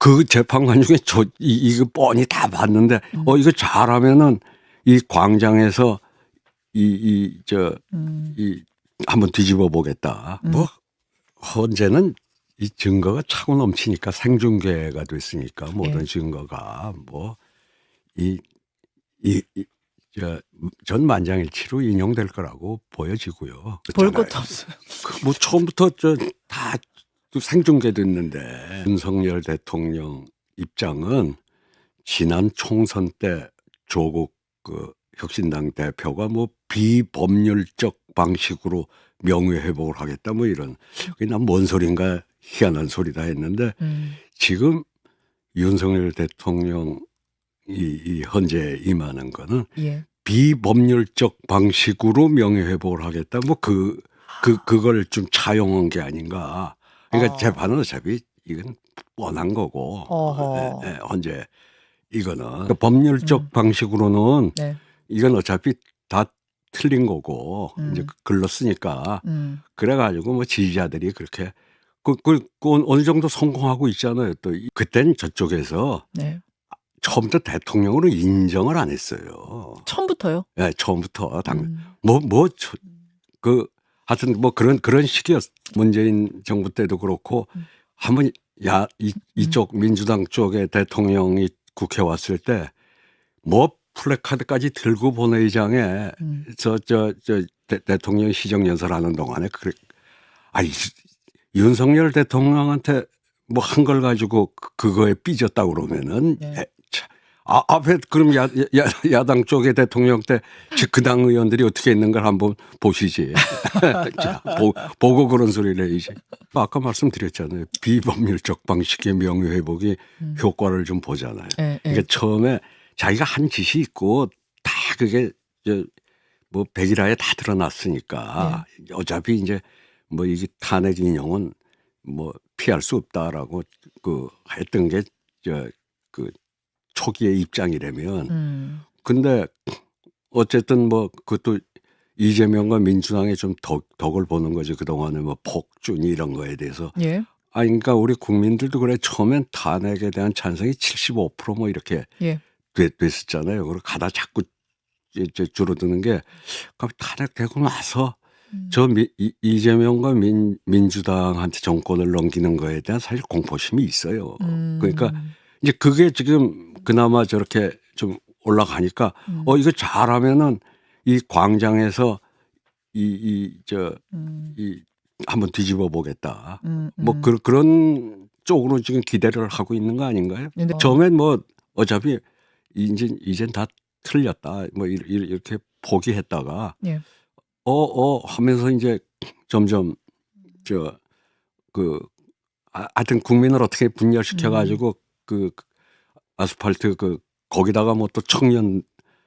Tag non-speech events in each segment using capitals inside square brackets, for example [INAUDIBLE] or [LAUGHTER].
그 재판관 중에 저, 이, 이거 뻔히 다 봤는데, 어, 이거 잘하면은 이 광장에서 이, 이, 저, 음. 이, 한번 뒤집어 보겠다. 뭐, 헌재는 이 증거가 차고 넘치니까 생중계가 됐으니까 모든 예. 증거가 뭐, 이, 이, 이, 저, 전 만장일치로 인용될 거라고 보여지고요. 볼 그렇잖아요. 것도 없어요. 그 뭐 처음부터 저 다 생중계됐는데 윤석열 대통령 입장은 지난 총선 때 조국 그 혁신당 대표가 뭐 비법률적 방식으로 명예 회복을 하겠다 뭐 이런 난뭔 소린가 희한한 소리다 했는데 음. 지금 윤석열 대통령 이, 이 헌재 임하는 거는 예. 비법률적 방식으로 명예 회복을 하겠다. 뭐 그, 그, 그걸 좀 차용한 게 아닌가. 그러니까 어. 재판은 어차피 이건 뻔한 거고. 어허. 예, 예, 언제 이거는. 그러니까 법률적 음. 방식으로는 네. 이건 어차피 다 틀린 거고 음. 이제 글렀으니까 음. 그래가지고 뭐 지지자들이 그렇게 그, 그, 그 어느 정도 성공하고 있잖아요. 또 이- 그땐 저쪽에서 네. 처음부터 대통령으로 인정을 안 했어요. 처음부터요. 예, 처음부터 당, 음. 뭐, 뭐, 저- 그, 하여튼 뭐 그런, 그런 시기였, 문재인 정부 때도 그렇고, 음. 한번 야, 이, 이쪽 민주당 쪽에 대통령이 국회 왔을 때, 뭐 플래카드까지 들고 본회의장에 음. 저, 저, 저, 대, 통령 시정 연설 하는 동안에, 그래, 아니, 윤석열 대통령한테 뭐 한 걸 가지고 그- 그거에 삐졌다 그러면은, 네. 에, 참, 아, 앞에 그럼 야, 야, 야당 쪽의 대통령 때 그당 의원들이 어떻게 했는 걸 한번 보시지. [LAUGHS] 자, 보, 보고 그런 소리를 해야지. 아까 말씀드렸잖아요. 비법률적 방식의 명예회복이 음. 효과를 좀 보잖아요. 예, 예. 그러니까 처음에 자기가 한 짓이 있고 다 그게 저뭐 백일화에 다 드러났으니까 네. 어차피 이제 뭐 이게 탄핵 인용은 뭐 피할 수 없다라고 그 했던 게저그 초기의 입장이라면 음. 근데 어쨌든 뭐 그것도 이재명과 민주당의 좀 덕, 덕을 보는 거지 그동안에 뭐 폭준 이런 거에 대해서 예. 아 그러니까 우리 국민들도 그래 처음엔 탄핵에 대한 찬성이 75%뭐 이렇게 예. 됐, 됐었잖아요. 그리고 가다 자꾸 이제 줄어드는 게 그럼 탄핵되고 나서 음. 저 미, 이, 이재명과 민, 민주당한테 정권을 넘기는 거에 대한 사실 공포심이 있어요. 음. 그러니까 이제 그게 지금 그나마 저렇게 좀 올라가니까 음. 어 이거 잘하면은 이 광장에서 이 이 저이 음. 한번 뒤집어 보겠다. 음. 뭐 음. 그, 그런 쪽으로 지금 기대를 하고 있는 거 아닌가요? 근데 처음엔 뭐 어차피 이제 이젠 다 틀렸다. 뭐 이- 이- 이렇게 포기했다가 예. 어어 하면서 이제 점점 저그 아, 하여튼 국민을 어떻게 분열시켜 가지고 그 아스팔트 그 거기다가 뭐 또 청년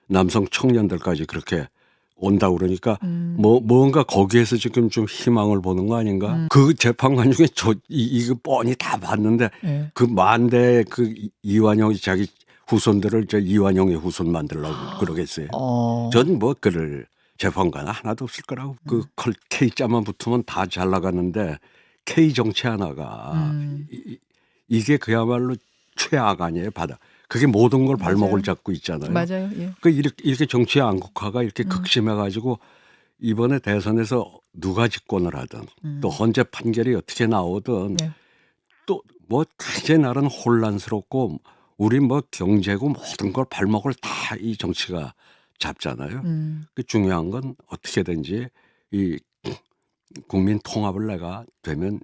남성 청년들까지 그렇게 온다 그러니까 음. 뭐 뭔가 거기에서 지금 좀 희망을 보는 거 아닌가? 음. 그 재판관 중에 저 이, 이거 뻔히 다 봤는데 예. 그 만대 그 이- 이완용이 자기 후손들을 저 이완용의 후손 만들라고 그러겠어요. 어. 전뭐 그럴 재판관 하나도 없을 거라고 그컬 K 자만 붙으면 다 잘 나가는데 K 정치 하나가 음. 이, 게 그야말로 최악 아니에요 바다. 그게 모든 걸 발목을 맞아요. 잡고 있잖아요. 맞아요. 예. 그 이렇게, 이렇게 정치 안국화가 이렇게 음. 극심해가지고 이번에 대선에서 누가 집권을 하든 음. 또 헌재 판결이 어떻게 나오든 네. 또뭐 이제 나는 혼란스럽고 우리 뭐 경제고 모든 걸 발목을 다 이 정치가 잡잖아요. 음. 그 중요한 건 어떻게든지 이 국민 통합을 내가 되면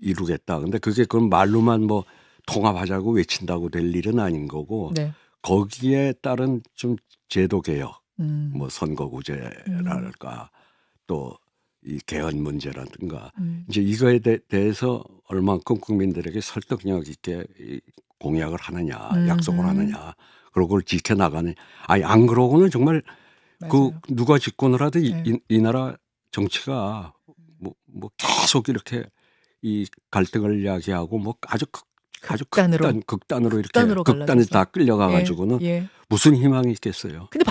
이루겠다. 근데 그게 그건 말로만 뭐 통합하자고 외친다고 될 일은 아닌 거고 네. 거기에 따른 좀 제도 개혁, 음. 뭐 선거구제랄까 또 이 개헌 문제라든가 음. 이제 이거에 대, 대해서 얼만큼 국민들에게 설득력 있게 이 공약을 하느냐, 음, 약속을 음. 하느냐, 그런 걸 지켜 나가는. 아니 안 그러고는 정말 그 맞아요. 누가 집권을 하든 이, 네. 이, 이 나라 정치가 뭐, 뭐 계속 이렇게 이 갈등을 야기하고 뭐 아주 극, 아주 극단으로. 극단, 극단으로 이렇게 극단으로 극단에 갈라져서. 다 끌려가 가지고는 예. 예. 무슨 희망이 있겠어요. 근데